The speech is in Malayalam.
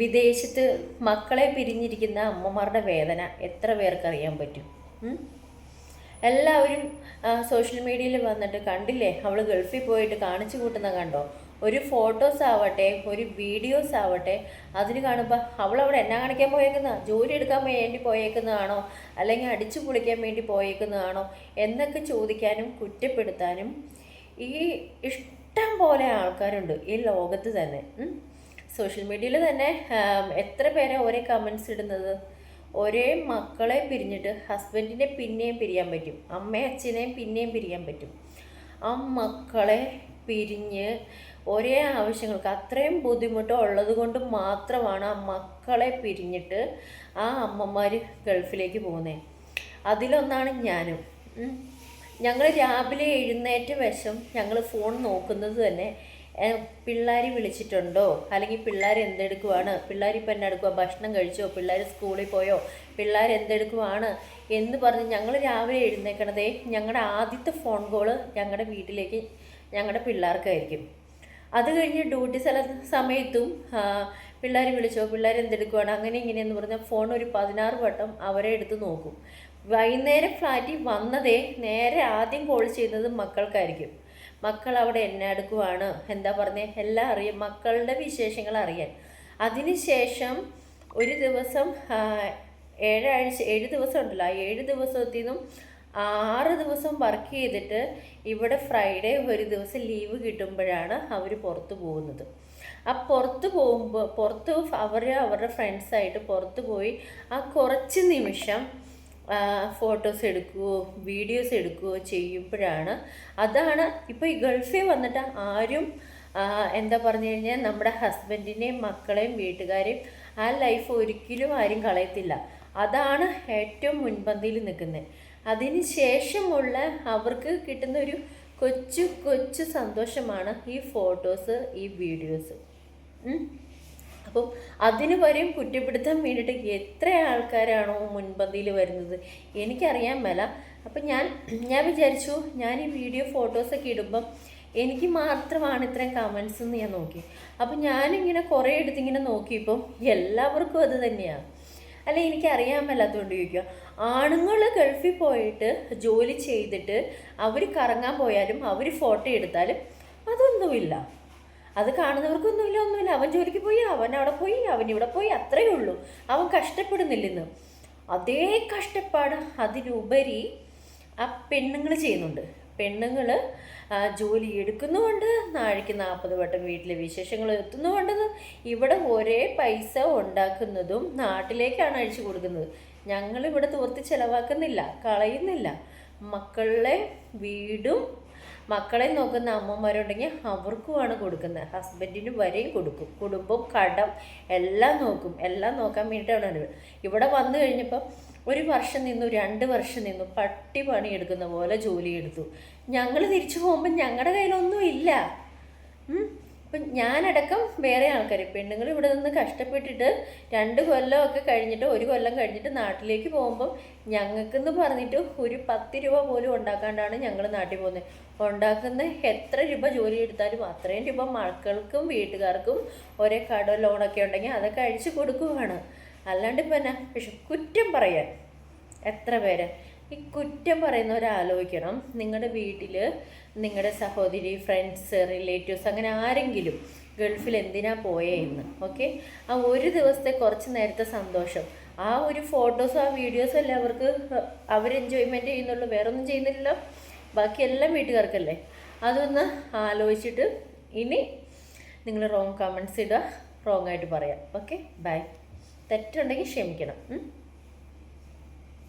വിദേശത്ത് മക്കളെ പിരിഞ്ഞിരിക്കുന്ന അമ്മമാരുടെ വേദന എത്ര പേർക്കറിയാൻ പറ്റും? എല്ലാവരും സോഷ്യൽ മീഡിയയിൽ വന്നിട്ട് കണ്ടില്ലേ? അവൾ ഗൾഫിൽ പോയിട്ട് കാണിച്ചു കൂട്ടുന്ന കണ്ടോ? ഒരു ഫോട്ടോസ് ആവട്ടെ ഒരു വീഡിയോസ് ആവട്ടെ അതിന് കാണുമ്പോൾ അവൾ അവിടെ എന്നാ കാണിക്കാൻ പോയേക്കുന്ന? ജോലി എടുക്കാൻ വേണ്ടി പോയേക്കുന്നതാണോ അല്ലെങ്കിൽ അടിച്ചു പൊളിക്കാൻ വേണ്ടി പോയേക്കുന്നതാണോ എന്നൊക്കെ ചോദിക്കാനും കുറ്റപ്പെടുത്താനും ഈ ഇഷ്ടം പോലെ ആൾക്കാരുണ്ട് ഈ ലോകത്ത് തന്നെ. സോഷ്യൽ മീഡിയയിൽ തന്നെ എത്ര പേരെ ഒരേ കമൻസ് ഇടുന്നത്? ഒരേ മക്കളെ പിരിഞ്ഞിട്ട് ഹസ്ബൻഡിനെ പിന്നെയും പിരിയാൻ പറ്റും. അമ്മയും അച്ഛനെയും പിന്നെയും പിരിയാൻ പറ്റും. ആ മക്കളെ പിരിഞ്ഞ് ഒരേ ആവശ്യങ്ങൾക്ക് അത്രയും ബുദ്ധിമുട്ട് ഉള്ളത് കൊണ്ട് മാത്രമാണ് ആ മക്കളെ പിരിഞ്ഞിട്ട് ആ അമ്മമാർ ഗൾഫിലേക്ക് പോകുന്നത് അതിലൊന്നാണ് ഞാനും. ഞങ്ങൾ രാവിലെ എഴുന്നേറ്റ വശം ഞങ്ങൾ ഫോൺ നോക്കുന്നത് തന്നെ പിള്ളേർ വിളിച്ചിട്ടുണ്ടോ? അല്ലെങ്കിൽ പിള്ളേർ എന്തെടുക്കുവാണ്? പിള്ളേർ ഇപ്പം എന്നെ എടുക്കുക ഭക്ഷണം കഴിച്ചോ? പിള്ളേർ സ്കൂളിൽ പോയോ? പിള്ളേർ എന്തെടുക്കുവാണ്? എന്ന് പറഞ്ഞ് ഞങ്ങൾ രാവിലെ എഴുന്നേക്കണതേ ഞങ്ങളുടെ ആദ്യത്തെ ഫോൺ കോൾ ഞങ്ങളുടെ വീട്ടിലേക്ക് ഞങ്ങളുടെ പിള്ളേർക്കായിരിക്കും. അത് കഴിഞ്ഞ് ഡ്യൂട്ടി സ്ഥല സമയത്തും പിള്ളേർ വിളിച്ചോ? പിള്ളേർ എന്തെടുക്കുവാണ്? അങ്ങനെ ഇങ്ങനെയെന്ന് പറഞ്ഞാൽ ഫോൺ ഒരു പതിനാറ് വട്ടം അവരെ എടുത്ത് നോക്കും. വൈകുന്നേരം ഫ്ലാറ്റിൽ വന്നതേ നേരെ ആദ്യം കോൾ ചെയ്യുന്നത് മക്കൾക്കായിരിക്കും. മക്കൾ അവിടെ എന്നെ എടുക്കുവാണ് എന്താ പറഞ്ഞേ? എല്ലാം അറിയാം. മക്കളുടെ വിശേഷങ്ങൾ അറിയാൻ. അതിനുശേഷം ഒരു ദിവസം ഏഴാഴ്ച ഏഴ് ദിവസം ഉണ്ടല്ലോ. ആ ഏഴ് ദിവസത്തിൽ നിന്നും ആറ് ദിവസം വർക്ക് ചെയ്തിട്ട് ഇവിടെ ഫ്രൈഡേ ഒരു ദിവസം ലീവ് കിട്ടുമ്പോഴാണ് അവർ പുറത്തു പോകുന്നത്. ആ പുറത്ത് പോകുമ്പോൾ പുറത്ത് അവർ അവരുടെ ഫ്രണ്ട്സായിട്ട് പുറത്ത് പോയി ആ കുറച്ച് നിമിഷം ഫോട്ടോസ് എടുക്കുകയോ വീഡിയോസ് എടുക്കുകയോ ചെയ്യുമ്പോഴാണ് അതാണ് ഇപ്പോൾ ഈ ഗൾഫിൽ വന്നിട്ട് ആരും എന്താ പറഞ്ഞു കഴിഞ്ഞാൽ നമ്മുടെ ഹസ്ബൻഡിനെയും മക്കളെയും വീട്ടുകാരെയും ആ ലൈഫ് ഒരിക്കലും ആരും കളയത്തില്ല. അതാണ് ഏറ്റവും മുൻപന്തിയിൽ നിൽക്കുന്നത്. അതിന് ശേഷമുള്ള അവർക്ക് കിട്ടുന്ന ഒരു കൊച്ചു കൊച്ചു സന്തോഷമാണ് ഈ ഫോട്ടോസ് ഈ വീഡിയോസ്. അപ്പം അതിന് വരെയും കുറ്റപ്പെടുത്താൻ വേണ്ടിയിട്ട് എത്ര ആൾക്കാരാണോ മുൻപന്തിയിൽ വരുന്നത്? എനിക്കറിയാൻ മേല. അപ്പം ഞാൻ ഞാൻ വിചാരിച്ചു ഞാൻ ഈ വീഡിയോ ഫോട്ടോസൊക്കെ ഇടുമ്പം എനിക്ക് മാത്രമാണ് ഇത്രയും കമൻസ് എന്ന് ഞാൻ നോക്കി. അപ്പം ഞാനിങ്ങനെ കുറേ എടുത്തിങ്ങനെ നോക്കിയപ്പം എല്ലാവർക്കും അത് തന്നെയാണ് അല്ല എനിക്ക് അറിയാൻ മേലാത്തതുകൊണ്ട് ചോദിക്കുക ആണുങ്ങൾ ഗൾഫിൽ പോയിട്ട് ജോലി ചെയ്തിട്ട് അവർ കറങ്ങാൻ പോയാലും അവർ ഫോട്ടോ എടുത്താലും അതൊന്നുമില്ല. അത് കാണുന്നവർക്കൊന്നുമില്ല ഒന്നുമില്ല. അവൻ ജോലിക്ക് പോയി അവൻ അവിടെ പോയി അവൻ ഇവിടെ പോയി അത്രയേ ഉള്ളൂ. അവൻ കഷ്ടപ്പെടുന്നില്ലെന്ന്. അതേ കഷ്ടപ്പാട് അതിലുപരി ആ പെണ്ണുങ്ങൾ ചെയ്യുന്നുണ്ട്. പെണ്ണുങ്ങൾ ജോലി എടുക്കുന്നുമുണ്ട്. നാഴിക്ക് നാൽപ്പത് വട്ടം വീട്ടിലെ വിശേഷങ്ങൾ എത്തുന്നുമുണ്ട്. ഇവിടെ ഒരേ പൈസ ഉണ്ടാക്കുന്നതും നാട്ടിലേക്കാണ് അഴിച്ചു കൊടുക്കുന്നത്. ഞങ്ങൾ ഇവിടെ തോർത്ത് ചിലവാക്കുന്നില്ല കളയുന്നില്ല. മക്കളുടെ വീടും മക്കളെ നോക്കുന്ന അമ്മമാരുണ്ടെങ്കിൽ അവർക്കുമാണ് കൊടുക്കുന്നത്. ഹസ്ബൻഡിന് വരെയും കൊടുക്കും. കുടുംബം കടം എല്ലാം നോക്കും. എല്ലാം നോക്കാൻ വേണ്ടിയിട്ടാണ്. ഇവിടെ വന്നു കഴിഞ്ഞപ്പം ഒരു വർഷം നിന്നു രണ്ട് വർഷം നിന്നു പട്ടി പണി എടുക്കുന്ന പോലെ ജോലി എടുത്തു. ഞങ്ങൾ തിരിച്ചു പോകുമ്പോൾ ഞങ്ങളുടെ കയ്യിലൊന്നും ഇല്ല. ഉം. ഇപ്പം ഞാനടക്കം വേറെ ആൾക്കാർ പെണ്ണുങ്ങൾ ഇവിടെ നിന്ന് കഷ്ടപ്പെട്ടിട്ട് രണ്ട് കൊല്ലമൊക്കെ കഴിഞ്ഞിട്ട് ഒരു കൊല്ലം കഴിഞ്ഞിട്ട് നാട്ടിലേക്ക് പോകുമ്പം ഞങ്ങൾക്കെന്ന് പറഞ്ഞിട്ട് ഒരു പത്ത് രൂപ പോലും ഉണ്ടാക്കാണ്ടാണ് ഞങ്ങൾ നാട്ടിൽ പോകുന്നത് ഉണ്ടാക്കുന്ന എത്ര രൂപ ജോലി എടുത്താലും അത്രയും രൂപ മക്കൾക്കും വീട്ടുകാർക്കും ഒരേ കട ലോണൊക്കെ ഉണ്ടെങ്കിൽ അതൊക്കെ അഴിച്ചു കൊടുക്കുവാണ് അല്ലാണ്ട് ഇപ്പം എന്നാ പക്ഷെ കുറ്റം പറയാൻ എത്ര പേര് ഈ കുറ്റം പറയുന്നവരാലോചിക്കണം. നിങ്ങളുടെ വീട്ടിൽ നിങ്ങളുടെ സഹോദരി ഫ്രണ്ട്സ് റിലേറ്റീവ്സ് അങ്ങനെ ആരെങ്കിലും ഗൾഫിൽ എന്തിനാ പോയേ എന്ന് ഓക്കെ ആ ഒരു ദിവസത്തെ കുറച്ച് നേരത്തെ സന്തോഷം. ആ ഒരു ഫോട്ടോസും ആ വീഡിയോസും അല്ലേ അവർക്ക് അവർ എൻജോയ്മെന്റ് ചെയ്യുന്നുള്ളൂ. വേറെ ഒന്നും ചെയ്യുന്നില്ലല്ലോ ബാക്കിയെല്ലാം വീട്ടുകാർക്കല്ലേ? അതൊന്ന് ആലോചിച്ചിട്ട് ഇനി നിങ്ങൾ റോങ് കമൻസ് ഇടുക. റോങ് ആയിട്ട് പറയാം. ഓക്കെ ബൈ തെറ്റുണ്ടെങ്കിൽ ക്ഷമിക്കണം.